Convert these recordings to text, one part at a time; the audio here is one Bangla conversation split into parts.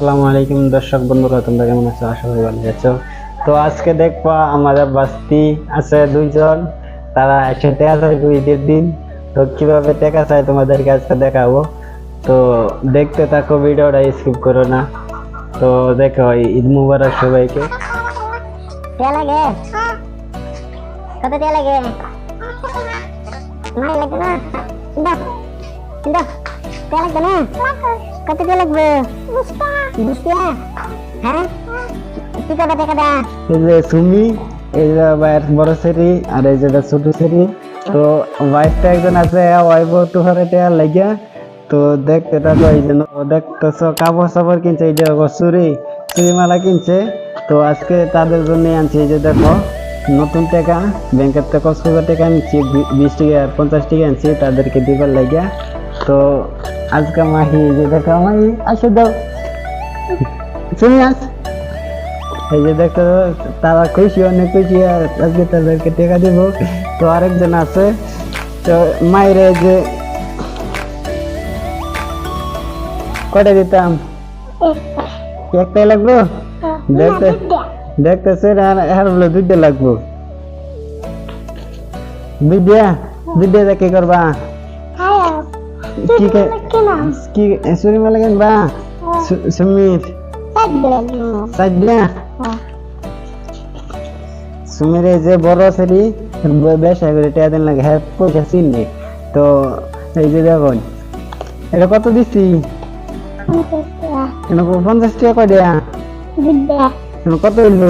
আসসালামু আলাইকুম দর্শক বন্ধুরা তোমরা কেমন আছো? আশা করি ভালো আছো। তো আজকে দেখবা আমাদের বাস্তি আছে দুইজন তারা একসাথে আছে ঈদের দিন। তো কীভাবে টেকা চাই তোমাদেরকে আজকে দেখাবো। তো দেখতে থাকো ভিডিওটা স্কিপ করো না। তো দেখো ঈদ মুবারক সবাইকে। টিয়া লাগে? কত টিয়া লাগে? না? টিয়া লাগবে না? কত টিয়া লাগবে? বিশ টিয়া হ্যাঁ? কি করবে টাকা দা? এই যে সুমি এই যে ভাইয়ের বড় সেরি আর এই যেটা ছোট সেরি তো ওয়াইফটা একজন আছে ওয়াইফ একটু ঘরে টেয়া লাগিয়া তো দেখতে থাকো এই জন্য দেখতেছো কাপড় সাপড় কিনছে এই যে চুরি চুরি মালা কিনছে তো আজকে তাদের জন্য আনছি এই যে দেখো নতুন টাকা ব্যাংকের থেকে কসকো টাকা আনছি বিশ টাকা আর পঞ্চাশ টাকা আনছি তাদেরকে দিবার লাগিয়া তো আজকে মাহি যে দেখো মাহি, আসে দাও। তুমি আস। এই যে দেখতে তারা খুশি, অনেক খুশি, আর আজকে তাদেরকে টেকা দিব। তো আরেকজন আছে। তো মায়ের যে কটা দিতাম? একটাই লাগবো? দেখতে, দেখতেছে আর আর বলে দুইটা লাগবো। দুইটা দুইটা কি করবা। কি কে- কি চুরি মালা কিনবা সু- সুমির সাজনা সুমির এই যে বড় সেরি ব্যবসা করে টাকা দিন লাগে হ্যাঁ পয়সা চিনলি তো এই যে দেখুন এটা কত এটা পঞ্চাশ টাকা কয় দেয়া? কত হইল?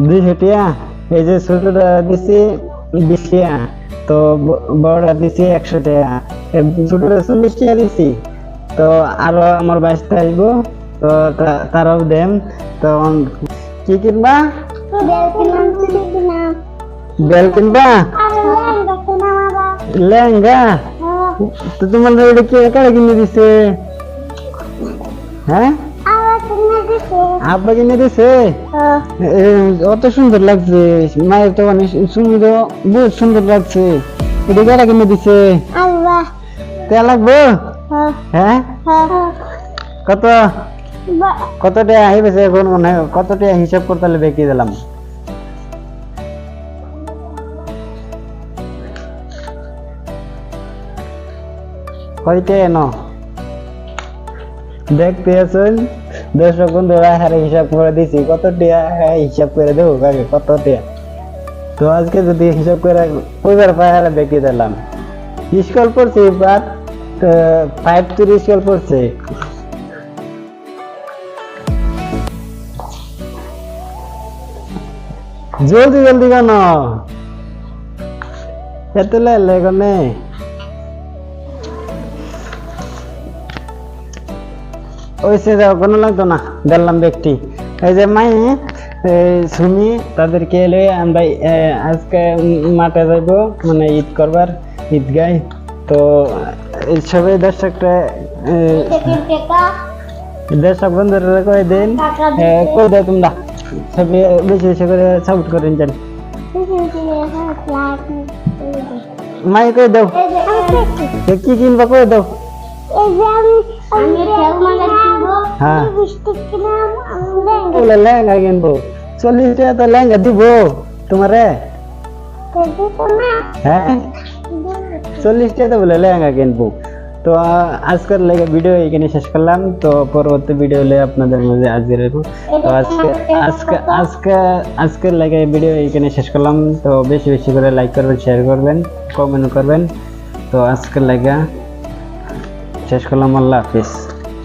দুইশো টাকা? এই যে ছোটটা দিচ্ছি বিশ টাকা। তো বড়টা দিচ্ছি একশো টাকা। ছোটটা চল্লিশ টাকা দিচ্ছি তো আরও আমার বাইশটা আসব। তো তারাও দেন। তো কি কিনবা? বেল কিনবা? লেহেঙ্গা তো তোমার এটা কে কারা কিনে দিছে? হ্যাঁ? আব্বা কিনে দিছে অত সুন্দর লাগছে। মায়ের তো অনেক সুন্দর বহুত সুন্দর লাগছে। এটা কারা কিনে দিছে। তে লাগবো? হ্যাঁ। কত? কত টাকা আইবেছে এখন? মনে হয় কত টাকা হিসাব করতে হলে বেঁকে দিলাম। এনো? দেখতে আছেন দর্শক বন্ধুরা হারে হিসাব করে দিছি কত টিয়া হ্যাঁ হিসাব করে দেবো কাকে? কত টিয়া তো আজকে যদি হিসাব করে ওইবার পায় হারে বেঁকে দিলাম। স্কুল পড়ছে এবার ফাইভ টু স্কুল পড়ছে। জলদি জলদি কেন? এত লেলে কনে ওই সে যাও কোনো লাগতো না দেখলাম ব্যক্তি। এই যে মাই সুমি তাদেরকে এলে আমরা আজকে মাঠে যাইব মানে ঈদ করবার ঈদ গাই। তো সবাই দর্শকটা দর্শক বন্ধুরা কয়ে দিন? কই দাও তোমরা? সবাই বেশি বেশি করে সাপোর্ট করেন জান মাই কই দাও? কি কিনবা কই দাও? হ্যাঁ বলে লেহেঙ্গা কিনবো চল্লিশ টাকা তো লেহেঙ্গা দিব তোমারে হ্যাঁ চল্লিশ টাকা তো বলে লেহেঙ্গা কিনবো তো আহ, আজকের লেগে ভিডিও এখানে শেষ করলাম তো পরবর্তী ভিডিও হলে আপনাদের মাঝে হাজির হইব তো আজকে আজকে আজকে আজকের লেগে ভিডিও এখানে শেষ করলাম তো বেশি বেশি করে লাইক করবেন শেয়ার করবেন কমেন্ট করবেন তো আজকের লেগে শেষ করলাম আল্লাহ হাফিজ।